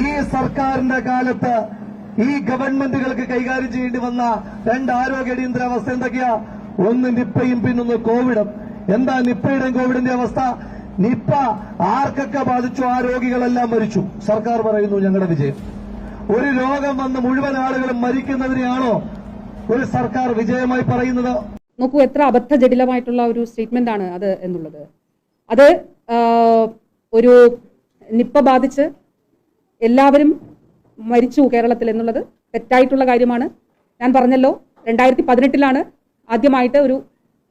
ഈ സർക്കാരിന്റെ കാലത്ത് ഈ ഗവൺമെന്റുകൾക്ക് കൈകാര്യം ചെയ്യേണ്ടി വന്ന രണ്ട് ആരോഗ്യ അടിയന്തരാവസ്ഥ എന്തൊക്കെയാ? ഒന്ന് നിപ്പയും പിന്നൊന്ന് കോവിഡും. എന്താ നിപ്പയുടെയും കോവിഡിന്റെ അവസ്ഥ? നിപ്പ ആർക്കൊക്കെ ബാധിച്ചു? ആ രോഗികളെല്ലാം മരിച്ചു. സർക്കാർ പറയുന്നു ഞങ്ങളുടെ വിജയം. ഒരു രോഗം വന്ന് മുഴുവൻ ആളുകളും മരിക്കുന്നതിനെയാണോ ഒരു സർക്കാർ വിജയമായി പറയുന്നത്? നോക്കൂ എത്ര അബദ്ധജടിലമായിട്ടുള്ള ഒരു സ്റ്റേറ്റ്മെന്റ് ആണ് അത് എന്നുള്ളത്. അത് ഒരു നിപ്പ ബാധിച്ച് എല്ലാവരും മരിച്ചു കേരളത്തിൽ എന്നുള്ളത് തെറ്റായിട്ടുള്ള കാര്യമാണ്. ഞാൻ പറഞ്ഞല്ലോ രണ്ടായിരത്തി പതിനെട്ടിലാണ് ആദ്യമായിട്ട് ഒരു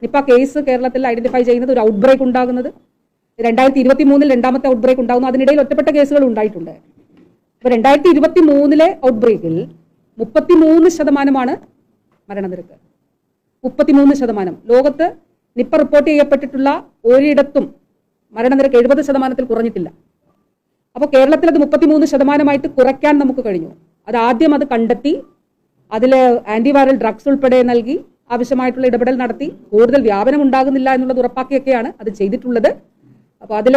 നിപ്പ കേസ് കേരളത്തിൽ ഐഡന്റിഫൈ ചെയ്യുന്നത് ഒരു ഔട്ട്ബ്രേക്ക് ഉണ്ടാകുന്നത്. രണ്ടായിരത്തി ഇരുപത്തി മൂന്നിൽ രണ്ടാമത്തെ ഔട്ട്ബ്രേക്ക് ഉണ്ടാകുന്നു. അതിനിടയിൽ ഒറ്റപ്പെട്ട കേസുകൾ ഉണ്ടായിട്ടുണ്ട്. അപ്പൊ രണ്ടായിരത്തി ഇരുപത്തി മൂന്നിലെ ഔട്ട്ബ്രേക്കിൽ മുപ്പത്തിമൂന്ന് ശതമാനമാണ് മരണനിരക്ക്. മുപ്പത്തിമൂന്ന് ശതമാനം. ലോകത്ത് നിപ്പ റിപ്പോർട്ട് ചെയ്യപ്പെട്ടിട്ടുള്ള ഒരിടത്തും മരണനിരക്ക് എഴുപത് ശതമാനത്തിൽ കുറഞ്ഞിട്ടില്ല. അപ്പോൾ കേരളത്തിൽ അത് മുപ്പത്തിമൂന്ന് ശതമാനമായിട്ട് കുറയ്ക്കാൻ നമുക്ക് കഴിഞ്ഞു. അത് ആദ്യം അത് കണ്ടെത്തി അതിൽ ആന്റിവൈറൽ ഡ്രഗ്സ് ഉൾപ്പെടെ നൽകി ആവശ്യമായിട്ടുള്ള ഇടപെടൽ നടത്തി. കൂടുതൽ വ്യാപനം ഉണ്ടാകുന്നില്ല എന്നുള്ളത് ഉറപ്പാക്കിയൊക്കെയാണ് അത് ചെയ്തിട്ടുള്ളത്. അപ്പോൾ അതിൽ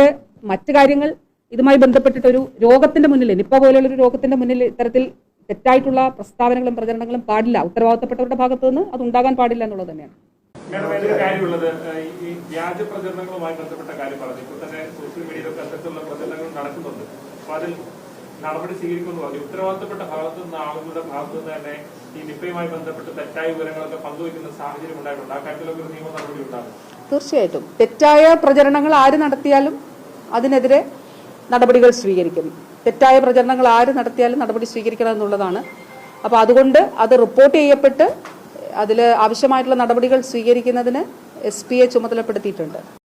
മറ്റു കാര്യങ്ങൾ ഇതുമായി ബന്ധപ്പെട്ടിട്ടൊരു രോഗത്തിന്റെ മുന്നിൽ നിപ്പ പോലെയുള്ള ഒരു രോഗത്തിന്റെ മുന്നിൽ ഇത്തരത്തിൽ തെറ്റായിട്ടുള്ള പ്രസ്താവനകളും പ്രചരണങ്ങളും പാടില്ല. ഉത്തരവാദിത്തപ്പെട്ടവരുടെ ഭാഗത്തു നിന്ന് അത് ഉണ്ടാകാൻ പാടില്ല എന്നുള്ളത് തന്നെയാണ്. കാര്യമുള്ളത് ഈ വ്യാജ പ്രചരണങ്ങളുമായി ബന്ധപ്പെട്ട കാര്യം പറഞ്ഞു. ഇപ്പോൾ തന്നെ സോഷ്യൽ മീഡിയയിലൊക്കെ അത്തരത്തിലുള്ള പ്രചരണങ്ങൾ നടക്കുന്നുണ്ട്. അപ്പൊ അതിൽ നടപടി സ്വീകരിക്കുമെന്ന് പറഞ്ഞു. ഉത്തരവാദിത്തപ്പെട്ട ഭാഗത്തു നിന്ന് ആളുകളുടെ ഭാഗത്തു നിന്ന് തന്നെ ഈ നിപ്പയുമായി ബന്ധപ്പെട്ട് തെറ്റായ വിവരങ്ങളൊക്കെ പങ്കുവയ്ക്കുന്ന സാഹചര്യം ഉണ്ടായിട്ടുണ്ട്. ആ കാര്യത്തിലൊക്കെ ഒരു നിയമ നടപടി ഉണ്ടാകും. തീർച്ചയായിട്ടും. തെറ്റായ പ്രചരണങ്ങൾ ആര് നടത്തിയാലും അതിനെതിരെ നടപടികൾ സ്വീകരിക്കും. തെറ്റായ പ്രചരണങ്ങൾ ആര് നടത്തിയാലും നടപടി സ്വീകരിക്കണം എന്നുള്ളതാണ്. അപ്പോൾ അതുകൊണ്ട് അത് റിപ്പോർട്ട് ചെയ്യപ്പെട്ട് അതിൽ ആവശ്യമായിട്ടുള്ള നടപടികൾ സ്വീകരിക്കുന്നതിന് എസ് പിയെ ചുമതലപ്പെടുത്തിയിട്ടുണ്ട്.